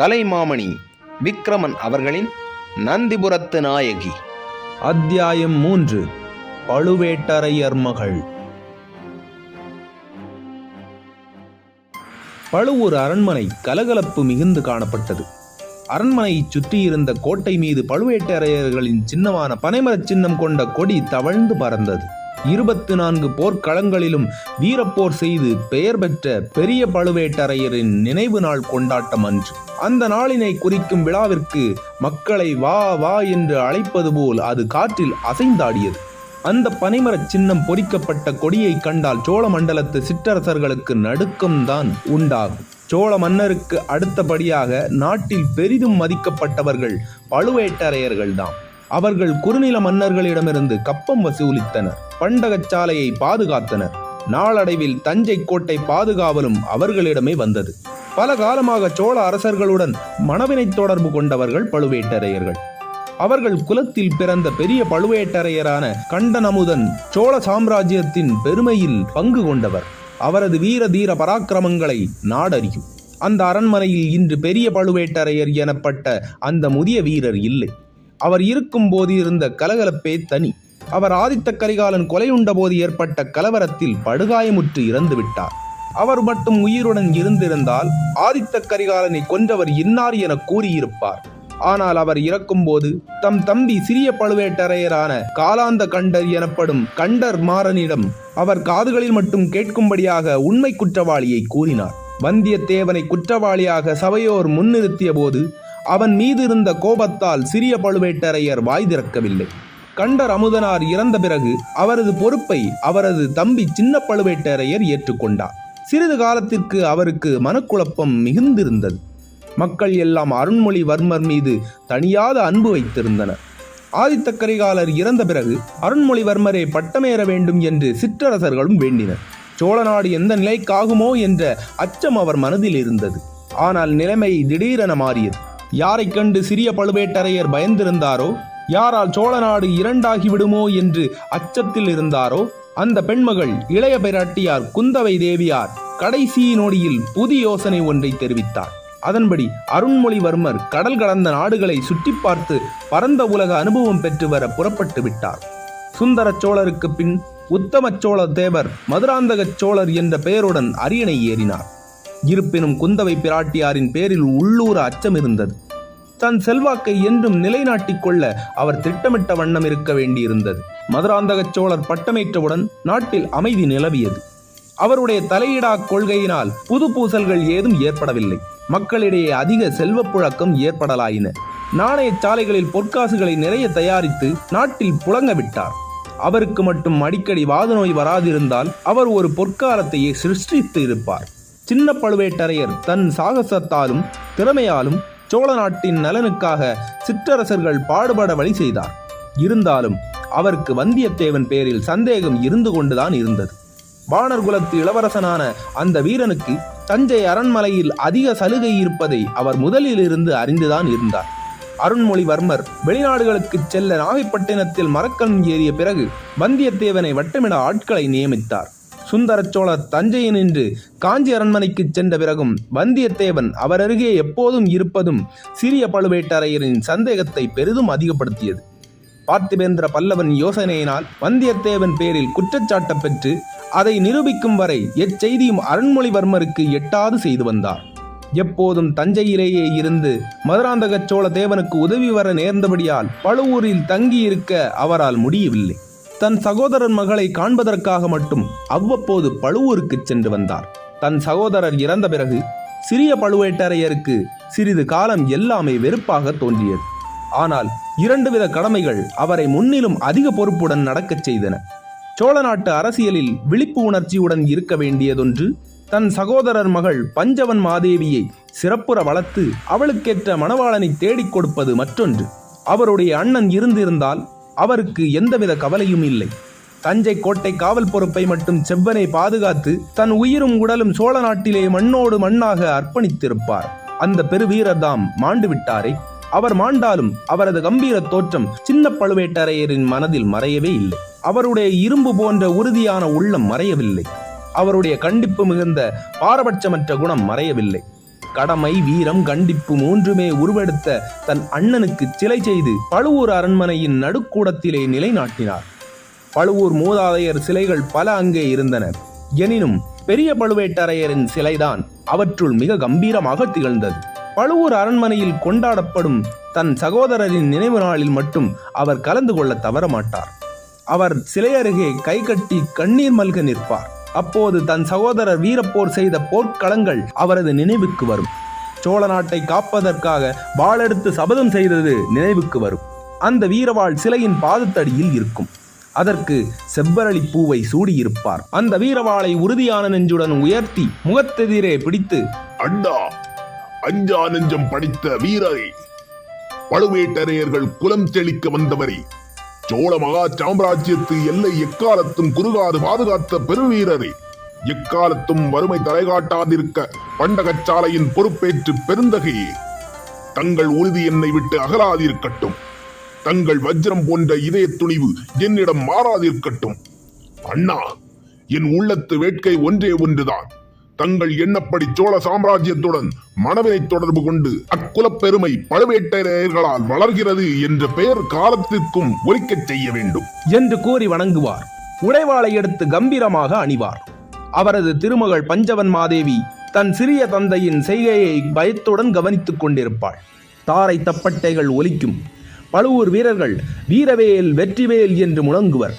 கலைமாமணி விக்ரமன் அவர்களின் நந்திபுரத்து நாயகி. அத்தியாயம் மூன்று பழுவேட்டரையர் மகள். பழுவூர் அரண்மனை கலகலப்பு மிகுந்து காணப்பட்டது. அரண்மனையைச் சுற்றியிருந்த கோட்டை மீது பழுவேட்டரையர்களின் சின்னமான பனைமரச் சின்னம் கொண்ட கொடி தவழ்ந்து பறந்தது. இருபத்து நான்கு போர்க்களங்களிலும் வீரப்போர் செய்து பெயர் பெற்ற பெரிய பழுவேட்டரையரின் நினைவு நாள் கொண்டாட்டம் அன்று. அந்த நாளினை குறிக்கும் விழாவிற்கு மக்களை வா வா என்று அழைப்பது போல் அது காற்றில் அசைந்தாடியது. அந்த பனைமரச் சின்னம் பொறிக்கப்பட்ட கொடியை கண்டால் சோழ மண்டலத்து சிற்றரசர்களுக்கு நடுக்கம்தான் உண்டாகும். சோழ மன்னருக்கு அடுத்தபடியாக நாட்டில் பெரிதும் மதிக்கப்பட்டவர்கள் பழுவேட்டரையர்கள்தாம். அவர்கள் குறுநில மன்னர்களிடமிருந்து கப்பம் வசூலித்தனர் பண்டகச்சாலையை பாதுகாத்தனர். நாளடைவில் தஞ்சை கோட்டை பாதுகாவலும் அவர்களிடமே வந்தது. பல காலமாக சோழ அரசர்களுடன் மனவினை தொடர்பு கொண்டவர்கள் பழுவேட்டரையர்கள். அவர்கள் குலத்தில் பிறந்த பெரிய பழுவேட்டரையரான கண்டனமுதன் சோழ சாம்ராஜ்யத்தின் பெருமையில் பங்கு கொண்டவர். அவரது வீர தீர பராக்கிரமங்களை நாடறியும். அந்த அரண்மனையில் இன்று பெரிய பழுவேட்டரையர் எனப்பட்ட அந்த முதிய வீரர் இல்லை. அவர் இருக்கும் போது இருந்த கலகலப்பே தனி. அவர் ஆதித்த கரிகாலன் கொலையுண்ட போது ஏற்பட்ட கலவரத்தில் படுகாயமுற்று இறந்துவிட்டார். அவர் மட்டும் உயிருடன் இருந்திருந்தால் ஆதித்த கரிகாலனை கொன்றவர் இன்னார் என கூறியிருப்பார். ஆனால் அவர் இறக்கும்போது தம் தம்பி சிறிய பழுவேட்டரையரான காலாந்த கண்டர் எனப்படும் கண்டர் மாறனிடம் அவர் காதுகளில் மட்டும் கேட்கும்படியாக உண்மை குற்றவாளியை கூறினார். வந்தியத்தேவனை குற்றவாளியாக சபையோர் முன்னிறுத்திய போது அவன் மீது இருந்த கோபத்தால் சிறிய பழுவேட்டரையர் வாய் திறக்கவில்லை. கண்டர் அமுதனார் இறந்த பிறகு அவரது பொறுப்பை அவரது தம்பி சின்ன பழுவேட்டரையர் ஏற்றுக்கொண்டார். சிறிது காலத்திற்கு அவருக்கு மனக்குழப்பம் மிகுந்திருந்தது. மக்கள் எல்லாம் அருண்மொழிவர்மர் மீது தனியாத அன்பு வைத்திருந்தனர். ஆதித்த கரிகாலர் இறந்த பிறகு அருண்மொழிவர்மரே பட்டமேற வேண்டும் என்று சிற்றரசர்களும் வேண்டினர். சோழ நாடு எந்த நிலைக்காகுமோ என்ற அச்சம் அவர் மனதில் இருந்தது. ஆனால் நிலைமை திடீரென மாறியது. யாரைக் கண்டு சிறிய பழுவேட்டரையர் பயந்திருந்தாரோ? யாரால் சோழ நாடு என்று அச்சத்தில் இருந்தாரோ? அந்த பெண்மகள் இளைய பிராட்டியார் குந்தவை தேவியார் கடைசி நொடியில் புதிய யோசனை ஒன்றை தெரிவித்தார். அதன்படி அருண்மொழிவர்மர் கடல் கடந்த நாடுகளை சுற்றி பார்த்து பரந்த உலக அனுபவம் பெற்று வர புறப்பட்டு விட்டார். சுந்தர சோழருக்கு பின் உத்தம சோழ தேவர் மதுராந்தக சோழர் என்ற பெயருடன் அரியணை ஏறினார். இருப்பினும் குந்தவை பிராட்டியாரின் பேரில் உள்ளூர அச்சம் இருந்தது. தன் செல்வாக்கை என்றும் நிலைநாட்டிக் கொள்ள அவர் திட்டமிட்ட வண்ணம் இருக்க வேண்டியிருந்தது. மதுராந்தக சோழர் பட்டமேற்றவுடன் நாட்டில் அமைதி நிலவியது. அவருடைய தலையிடா கொள்கையினால் புது பூசல்கள் ஏதும் ஏற்படவில்லை. மக்களிடையே அதிக செல்வப்புழக்கம் ஏற்படலாயின. நாணய சாலைகளில் பொற்காசுகளை நிறைய தயாரித்து நாட்டில் புழங்க விட்டார். அவருக்கு மட்டும் அடிக்கடி வாதநோய் வராதிருந்தால் அவர் ஒரு பொற்காலத்தையே சிருஷ்டித்து இருப்பார். சின்ன பழுவேட்டரையர் தன் சாகசத்தாலும் திறமையாலும் சோழ நாட்டின் நலனுக்காக சிற்றரசர்கள் பாடுபட வழி செய்தார். இருந்தாலும் அவருக்கு வந்தியத்தேவன் பேரில் சந்தேகம் இருந்து கொண்டுதான் இருந்தது. வானர் குலத்து இளவரசனான அந்த வீரனுக்கு தஞ்சை அரண்மனையில் அதிக சலுகை இருப்பதை அவர் முதலில் இருந்து அறிந்துதான் இருந்தார். அருண்மொழிவர்மர் வெளிநாடுகளுக்கு செல்ல நாகைப்பட்டினத்தில் மரக்கலம் ஏறிய பிறகு வந்தியத்தேவனை வட்டமிட ஆட்களை நியமித்தார். சுந்தர சோழ தஞ்சையினின்று காஞ்சி அரண்மனைக்கு சென்ற பிறகும் வந்தியத்தேவன் அவர் அருகே எப்போதும் இருப்பதும் சிறிய பழுவேட்டரையரின் சந்தேகத்தை பெரிதும் அதிகப்படுத்தியது. பார்த்திபேந்திர பல்லவன் யோசனையினால் வந்தியத்தேவன் பேரில் குற்றச்சாட்டப் பெற்று அதை நிரூபிக்கும் வரை எச்செய்தியும் அருண்மொழிவர்மருக்கு எட்டாது செய்து வந்தார். எப்போதும் தஞ்சையிலேயே இருந்து மதுராந்தக சோழ தேவனுக்கு உதவி வர நேர்ந்தபடியால் பழுவூரில் தங்கியிருக்க அவரால் முடியவில்லை. தன் சகோதரன் மகளை காண்பதற்காக மட்டும் அவ்வப்போது பழுவூருக்கு சென்று வந்தார். தன் சகோதரர் இறந்த பிறகு சிறிய பழுவேட்டரையருக்கு சிறிது காலம் எல்லாமே வெறுப்பாக தோன்றியது. ஆனால் இரண்டு வித கடமைகள் அவரை முன்னிலும் அதிக பொறுப்புடன் நடக்கச் செய்தன. சோழ நாட்டு அரசியலில் விழிப்பு உணர்ச்சியுடன் இருக்க வேண்டியதொன்று தன் சகோதரர் மகள் பஞ்சவன் மாதேவியை சிறப்புற வளர்த்து அவளுக்கேற்ற மணவாளனை தேடிக் கொடுப்பது மற்றொன்று. அவருடைய அண்ணன் இருந்திருந்தால் அவருக்கு எந்தவித கவலையும் இல்லை. தஞ்சை கோட்டை காவல் பொறுப்பை மட்டும் செவ்வனை பாதுகாத்து தன் உயிரும் உடலும் சோழ நாட்டிலே மண்ணோடு மண்ணாக அர்ப்பணித்திருப்பார். அந்த பெருவீரர்தாம் மாண்டு விட்டாரே. அவர் மாண்டாலும் அவரது கம்பீர தோற்றம் சின்ன பழுவேட்டரையரின் மனதில் மறையவே இல்லை. அவருடைய இரும்பு போன்ற உறுதியான உள்ளம் மறையவில்லை. அவருடைய கண்டிப்பு மிகுந்த பாரபட்சமற்ற குணம் மறையவில்லை. கடமை வீரம் கண்டிப்பு மூன்றுமே உருவெடுத்த தன் அண்ணனுக்கு சிலை செய்து பழுவூர் அரண்மனையின் நடுக்கூடத்திலே நிலைநாட்டினார். பழுவூர் மூதாதையர் சிலைகள் பல அங்கே இருந்தன. எனினும் பெரிய பழுவேட்டரையரின் சிலைதான் அவற்றுள் மிக கம்பீரமாக திகழ்ந்தது. பழுவூர் அரண்மனையில் கொண்டாடப்படும் தன் சகோதரரின் நினைவு நாளில் மட்டும் அவர் கலந்து கொள்ள தவறமாட்டார். அவர் சிலை அருகே கைகட்டி கண்ணீர் மல்க நிற்பார். அப்போது தன் சகோதரர் வீரப்போர் செய்த போர்க்களங்கள் அவரது நினைவுக்கு வரும். சோழ நாட்டை காப்பதற்காக வாளெடுத்து சபதம் செய்தது நினைவுக்கு வரும். அந்த வீரவாள் சிலையின் பாதத்தடியில் இருக்கும். அதற்கு செவ்வரளி பூவை சூடியிருப்பார். அந்த வீரவாளை உறுதியான நெஞ்சுடன் உயர்த்தி முகத்தெதிரே பிடித்து அண்ணா அஞ்சா நெஞ்சம் படித்த வீரரே பழுவேட்டரையர்கள் குலம் செழிக்க வந்தவரே சோழ மகா சாம்ராஜ்யத்து எல்லை எக்காலத்தும் குறுகாது பாதுகாத்த பெருவீரரே. எக்காலத்தும் வறுமை தலைகாட்டாதிருக்க பண்டகச்சாலையின் பொறுப்பேற்று பெருந்தகையே. தங்கள் உறுதி என்னை விட்டு அகலாதிருக்கட்டும். தங்கள் வஜ்ரம் போன்ற இதய துணிவு என்னிடம் மாறாதிருக்கட்டும். அண்ணா என் உள்ளத்து வேட்கை ஒன்றே ஒன்றுதான். தங்கள் எண்ணப்படி சோழ சாம்ராஜ்யத்துடன் மனவினை தொடர்பு கொண்டு அக்குலப் பெருமை பழுவேட்டரையர்களால் வளர்கிறது என்ற பெயர் காலத்திற்கும் ஒலிக்கச் செய்ய வேண்டும். என்று கூறி வணங்குவார். உடைவாளை எடுத்து கம்பீரமாக அணிவார். அவரது திருமகள் பஞ்சவன் மாதேவி தன் சிறிய தந்தையின் செய்கையை பயத்துடன் கவனித்துக் கொண்டிருப்பாள். தாரை தப்பட்டைகள் ஒலிக்கும். பழுவூர் வீரர்கள் வீரவேல் வெற்றிவேல் என்று முழங்குவர்.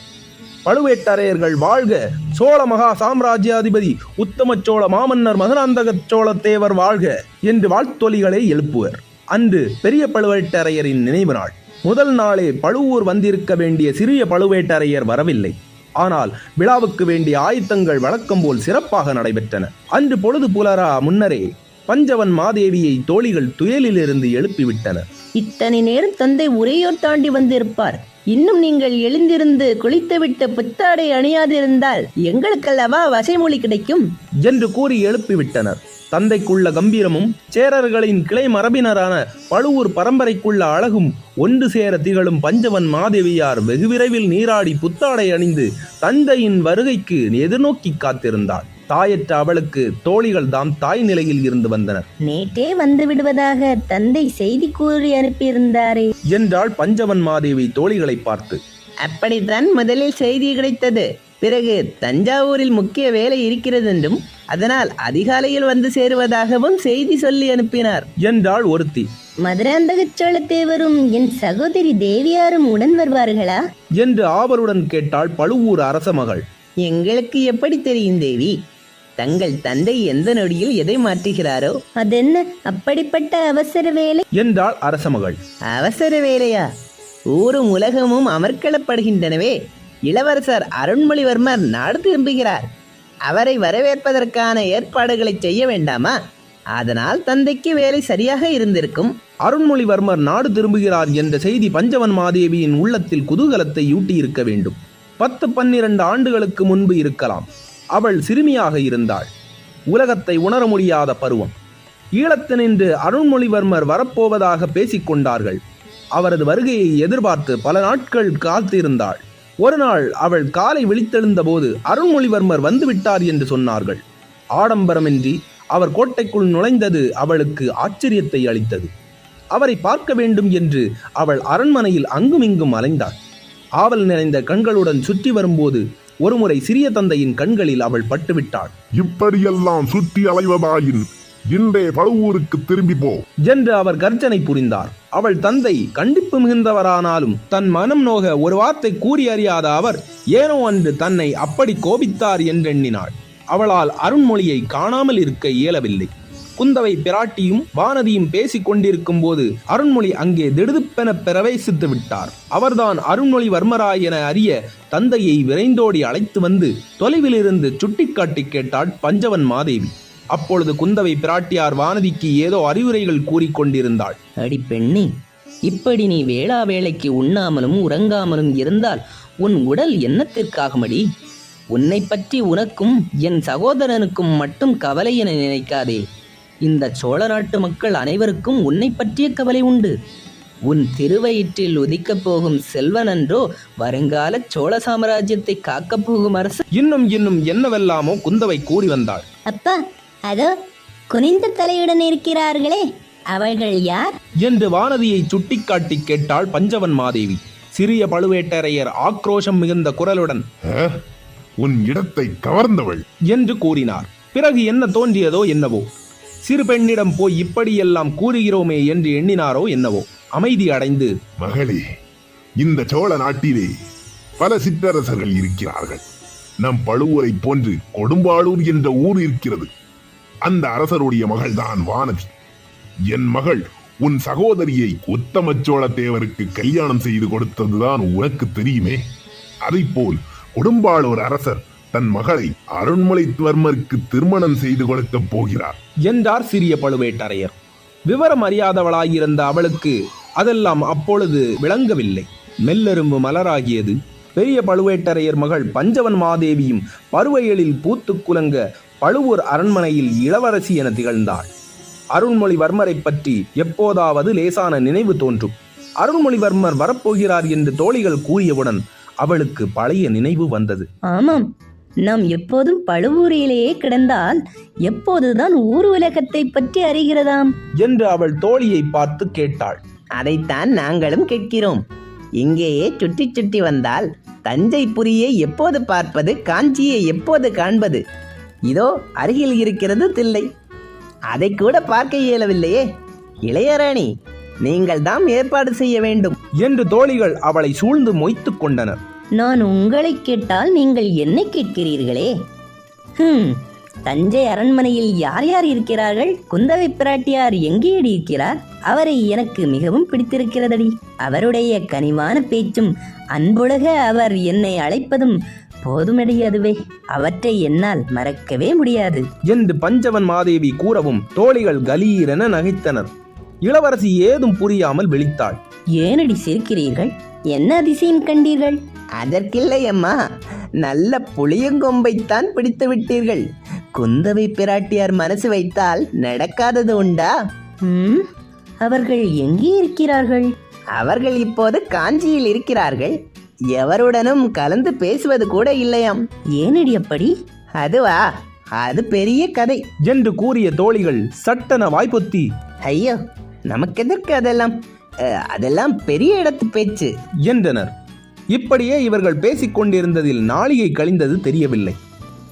பழுவேட்டரையர்கள் வாழ்க. சோழ மகா சாம்ராஜ்யாதிபதி உத்தம சோழ மாமன்னர் மதுராந்தக சோழத்தேவர் வாழ்க என்று வாழ்த்தொலிகளை எழுப்புவர். அன்று பெரிய பழுவேட்டரையரின் நினைவு நாள். முதல் நாளே பழுவூர் வந்திருக்க வேண்டிய சிறிய பழுவேட்டரையர் வரவில்லை. ஆனால் விழாவுக்கு வேண்டிய ஆயத்தங்கள் வழக்கம் போல் சிறப்பாக நடைபெற்றன. அன்று பொழுது புலரா முன்னரே பஞ்சவன் மாதேவியை தோழிகள் துயலிலிருந்து எழுப்பிவிட்டனர். இத்தனை நேரம் தந்தை உரையோர் தாண்டி வந்திருப்பார். இன்னும் நீங்கள் எழுந்திருந்து குளித்துவிட்டு புத்தாடை அணியாதிருந்தால் எங்களுக்கல்லவா வசைமொழி கிடைக்கும். என்று கூறி எழுப்பிவிட்டனர். தந்தைக்குள்ள கம்பீரமும் சேரர்களின் கிளை மரபினரான பழுவூர் பரம்பரைக்குள்ள அழகும் ஒன்று சேர திகழும் பஞ்சவன் மாதேவியார் வெகு விரைவில் நீராடி புத்தாடை அணிந்து தந்தையின் வருகைக்கு எதிர்நோக்கி காத்திருந்தாள் தாயற்ற அவளுக்கு தோழிகள் தாம் தாய் நிலையில் இருந்து வந்தனர். நேற்றே வந்து விடுவதாக தந்தை செய்தி கூறி அனுப்பியிருந்தாரே. என்றாள் பஞ்சவன் மாதேவி தோழிகளை பார்த்து. அப்படித்தான் முதலில் செய்தி கிடைத்தது. பிறகு தஞ்சாவூரில் முக்கிய வேலை இருக்கிறது என்றும் அதனால் அதிகாலையில் வந்து சேருவதாகவும் செய்தி சொல்லி அனுப்பினார். என்றாள் ஒருத்தி. மதுராந்தக சோழத்தேவரும் என் சகோதரி தேவியாரும் உடன் வருவார்களா? என்று ஆவலுடன் கேட்டாள் பழுவூர் அரச மகள். எங்களுக்கு எப்படி தெரியும் தேவி? தங்கள் தந்தை எந்த நொடியில் எதை மாற்றுகிறாரோ அதென்ன? அப்படிப்பட்ட அவசர வேலை? என்றாள் அரச மகள் அவசர வேலையா? ஊரும் உலகமும் அமர்க்களப்படுகின்றனவே. இளவரசர் அருண்மொழிவர்மர் நாடு திரும்புகிறார். அவரை வரவேற்பதற்கான ஏற்பாடுகளை செய்ய வேண்டாமா? அதனால் தந்தைக்கு வேலை சரியாக இருந்திருக்கும். அருண்மொழிவர்மர் நாடு திரும்புகிறார் என்ற செய்தி பஞ்சவன் மாதேவியின் உள்ளத்தில் குதூகலத்தை ஊட்டியிருக்க வேண்டும். பத்து பன்னிரண்டு ஆண்டுகளுக்கு முன்பு இருக்கலாம். அவள் சிறுமியாக இருந்தாள். உலகத்தை உணர முடியாத பருவம். ஈழத்தினின்று அருண்மொழிவர்மர் வரப்போவதாக பேசிக்கொண்டார்கள் அவரது வருகையை எதிர்பார்த்து பல நாட்கள் காத்திருந்தாள். ஒரு நாள் அவள் காலை விழித்தெழுந்தபோது அருண்மொழிவர்மர் வந்துவிட்டார் என்று சொன்னார்கள். ஆடம்பரமின்றி அவர் கோட்டைக்குள் நுழைந்தது அவளுக்கு ஆச்சரியத்தை அளித்தது. அவரை பார்க்க வேண்டும் என்று அவள் அரண்மனையில் அங்குமிங்கும் அலைந்தாள். ஆவல் நிறைந்த கண்களுடன் சுற்றி வரும்போது ஒருமுறை சிறிய தந்தையின் கண்களில் அவள் பட்டுவிட்டாள். இப்படியெல்லாம் சுற்றி அலைவதாயின் இன்றே பழுவூருக்கு திரும்பி போ. என்று அவர் கர்ஜனை புரிந்தார். அவள் தந்தை கண்டிப்பு மிகுந்தவரானாலும் தன் மனம் நோக ஒரு வார்த்தை கூறி அறியாத அவர் ஏனோ அன்று தன்னை அப்படி கோபித்தார் என்றெண்ணினாள். அவளால் அருண்மொழியை காணாமல் இருக்க இயலவில்லை. குந்தவை பிராட்டியும் வானதியும் பேசிக் கொண்டிருக்கும் போது அருண்மொழி அங்கே திடுதுப்பென பிரவேசித்து விட்டார். அவர்தான் அருண்மொழி வர்மராய் என அறிய தந்தையை விரைந்தோடி அழைத்து வந்து தொலைவிலிருந்து சுட்டிக்காட்டி கேட்டாள் பஞ்சவன் மாதேவி. அப்பொழுது குந்தவை பிராட்டியார் வானதிக்கு ஏதோ அறிவுரைகள் கூறிக்கொண்டிருந்தாள் அடி பெண்ணே இப்படி நீ வேளா வேளைக்கு உண்ணாமலும் உறங்காமலும் இருந்தால் உன் உடல் என்னத்திற்காகமடி? உன்னை பற்றி உனக்கும் என் சகோதரனுக்கும் மட்டும் கவலை என நினைக்காதே. இந்த சோழ நாட்டு மக்கள் அனைவருக்கும் உன்னை பற்றிய கவலை உண்டு. உன் திருவயிற்றில் உதிக்கப் போகும் செல்வனன்றோ வருங்கால சோழ சாம்ராஜ்யத்தை காக்கப் போகும் அரசு. இன்னும் இன்னும் என்னவெல்லாமோ குந்தவை கூறி வந்தாள். அப்பா அதோ குனிந்த தலையுடன் இருக்கிறார்களே. அவர்கள் யார்? என்று வானதியை சுட்டிக்காட்டி கேட்டாள் பஞ்சவன் மாதேவி. சிறிய பழுவேட்டரையர் ஆக்ரோஷம் மிகுந்த குரலுடன் "ஆ? உன் இடத்தை கவர்ந்தவள். என்று கூறினார். பிறகு என்ன தோன்றியதோ என்னவோ. சிறு பெண்ணிடம் போய் இப்படியெல்லாம் கூறுகிறோமே என்று எண்ணினாரோ என்னவோ? அமைதி அடைந்து மகளே இந்த சோழ நாட்டிலே பல சிற்றரசர்கள் இருக்கிறார்கள். நம் பழுவூரை போன்று கொடும்பாளூர் என்ற ஊர் இருக்கிறது. அந்த அரசருடைய மகள்தான் வானதி. என் மகள் உன் சகோதரியை உத்தம சோழ தேவருக்கு கல்யாணம் செய்து கொடுத்ததுதான் உனக்கு தெரியுமே? அதைப்போல் கொடும்பாளூர் அரசர் தன் மகளை அருண்மொழிவர்மருக்கு திருமணம் செய்து கொடுக்கப் போகிறார். என்றார் சிறிய பழுவேட்டரையர். விவரம் அறியாதவளாயிருந்த அவளுக்கு அதெல்லாம் அப்பொழுது விளங்கவில்லை. மெல்லெரும்பு மலராகியது. பெரிய பழுவேட்டரையர் மகள் பஞ்சவன் மாதேவியும் பருவையலில் பூத்துக் குலங்க பழுவூர் அரண்மனையில் இளவரசி என திகழ்ந்தாள். அருண்மொழிவர்மரைப் பற்றி எப்போதாவது லேசான நினைவு தோன்றும். அருண்மொழிவர்மர் வரப்போகிறார் என்று தோழிகள் கூறியவுடன் அவளுக்கு பழைய நினைவு வந்தது. ஆமாம் நாம் எப்போதும் பழுவூரிலேயே கிடந்தால் எப்போதுதான் ஊர் உலகத்தை பற்றி அறிகிறதாம்? என்று அவள் தோழியை பார்த்து கேட்டாள். அதைத்தான் நாங்களும் கேட்கிறோம். இங்கேயே சுற்றி சுற்றி வந்தால் தஞ்சை புரியை எப்போது பார்ப்பது காஞ்சியை எப்போது காண்பது? இதோ அருகில் இருக்கிறது தில்லை. அதை கூட பார்க்க இயலவில்லையே. இளையராணி நீங்கள் தான் ஏற்பாடு செய்ய வேண்டும். என்று தோழிகள் அவளை சூழ்ந்து மொய்த்துக் கொண்டனர். நான் உங்களை கேட்டால் நீங்கள் என்னை கேட்கிறீர்களே? ஹம் தஞ்சை அரண்மனையில் யார் யார் இருக்கிறார்கள்? குந்தவை பிராட்டியார் எங்கேயடி இருக்கிறார்? அவரை எனக்கு மிகவும் பிடித்திருக்கிறதடி. அவருடைய கனிவான பேச்சும் அன்புலக அவர் என்னை அழைப்பதும் போதுமடி அதுவே. அவற்றை என்னால் மறக்கவே முடியாது. என்று பஞ்சவன் மாதேவி கூறவும் தோழிகள் கலீரென நகைத்தனர். இளவரசி ஏதும் புரியாமல் விழித்தாள். ஏனடி சிரிக்கிறீர்கள்? என்ன அதிசயம் கண்டீர்கள்? அதற்கில்லை அம்மா நல்ல புளியங்கொம்பைத்தான் பிடித்து விட்டீர்கள். குந்தவை பிராட்டியார் மனசு வைத்தால் நடக்காதது உண்டா? ம் அவர்கள் எங்கே இருக்கிறார்கள்? அவர்கள் இப்போது காஞ்சியில் இருக்கிறார்கள். எவருடனும் கலந்து பேசுவது கூட இல்லையாம். ஏனடி அப்படி? அதுவா? அது பெரிய கதை. என்று கூறிய தோழிகள் சட்டென வாய்ப்பொத்தி ஐயோ நமக்கெதற்கு அதெல்லாம்? அஹ், அதெல்லாம் பெரிய இடத்து பேச்சு. என்றனர். இப்படியே இவர்கள் பேசிக் கொண்டிருந்ததில் நாளிகை கழிந்தது தெரியவில்லை.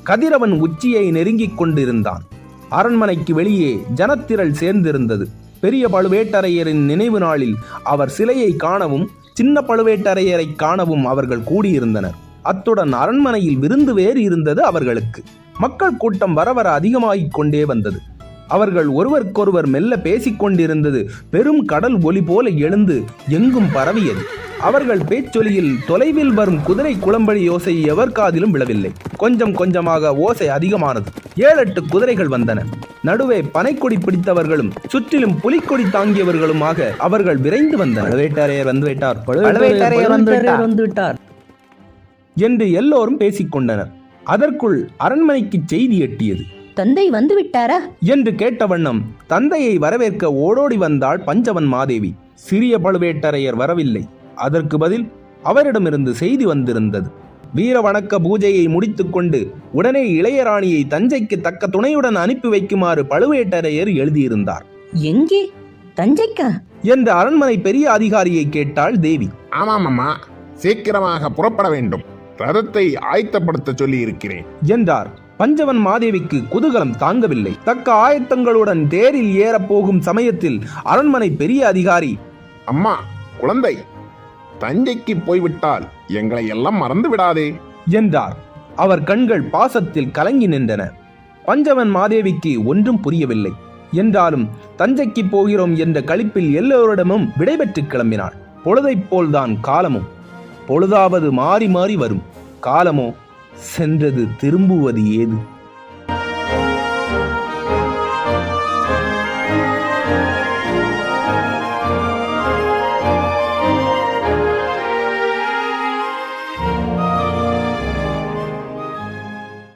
கதிரவன் உச்சியை நெருங்கிக் கொண்டிருந்தான். அரண்மனைக்கு வெளியே ஜனத்திரள் சேர்ந்திருந்தது. பெரிய பழுவேட்டரையரின் நினைவு நாளில் அவர் சிலையை காணவும் சின்ன பழுவேட்டரையரை காணவும் அவர்கள் கூடியிருந்தனர். அத்துடன் அரண்மனையில் விருந்து வேறு இருந்தது அவர்களுக்கு. மக்கள் கூட்டம் வர வர அதிகமாகிக் கொண்டே வந்தது. அவர்கள் ஒருவருக்கொருவர் மெல்ல பேசிக் கொண்டிருந்தது பெரும் கடல் ஒலி போல எழுந்து எங்கும் பரவியது. அவர்கள் பேச்சொலியில் தொலைவில் வரும் குதிரை குளம்படி யோசை எவர் காதிலும் விழவில்லை. கொஞ்சம் கொஞ்சமாக ஓசை அதிகமானது. ஏழெட்டு குதிரைகள் வந்தன. நடுவே பனைக்கொடி பிடித்தவர்களும் சுற்றிலும் புலிக்கொடி தாங்கியவர்களுமாக அவர்கள் விரைந்து வந்தனர். பழுவேட்டரையர் வந்துவிட்டார் பழுவேட்டரையர். வந்துவிட்டார் என்று எல்லோரும் பேசிக்கொண்டனர். அதற்குள் அரண்மனைக்கு செய்தி எட்டியது. தந்தை வந்து விட்டாரா என்று கேட்ட வண்ணம் தந்தையை வரவேற்க ஓடோடி வந்தாள் பஞ்சவன் மாதேவி. சிறிய பழுவேட்டரையர் வரவில்லை. அதற்கு பதில் அவரிடமிருந்து செய்தி வந்திருந்தது. வீர வணக்க பூஜையை முடித்துக்கொண்டு உடனே இளையராணியை தஞ்சைக்கு தக்க துணையுடன் அனுப்பி வைக்குமாறு பழுவேட்டரையர் எழுதியிருந்தார். எங்கே? தஞ்சைக்கா? என்று அரண்மனை பெரிய அதிகாரியை கேட்டாள் தேவி. ஆமாம் அம்மா சீக்கிரமாக புறப்பட வேண்டும். ரதத்தை ஆயத்தப்படுத்த சொல்லி இருக்கிறேன் என்றார். பஞ்சவன் மாதேவிக்கு குதூகலம் தாங்கவில்லை. தக்க ஆயத்தங்களுடன் தேரில் ஏறப் போகும் சமயத்தில் அரண்மனை பெரிய அதிகாரி அம்மா குழந்தை தஞ்சைக்கு போய்விட்டால் எங்களை எல்லாம் மறந்து விடாதே என்றார். அவர் கண்கள் பாசத்தில் கலங்கி நின்றன. பஞ்சவன் மாதேவிக்கு ஒன்றும் புரியவில்லை. என்றாலும் தஞ்சைக்கு போகிறோம் என்ற களிப்பில் எல்லோரிடமும் விடைபெற்று கிளம்பினாள். பொழுதைப் போல்தான் காலமும். பொழுதாவது மாறி மாறி வரும். காலமோ சென்றது திரும்புவது ஏது?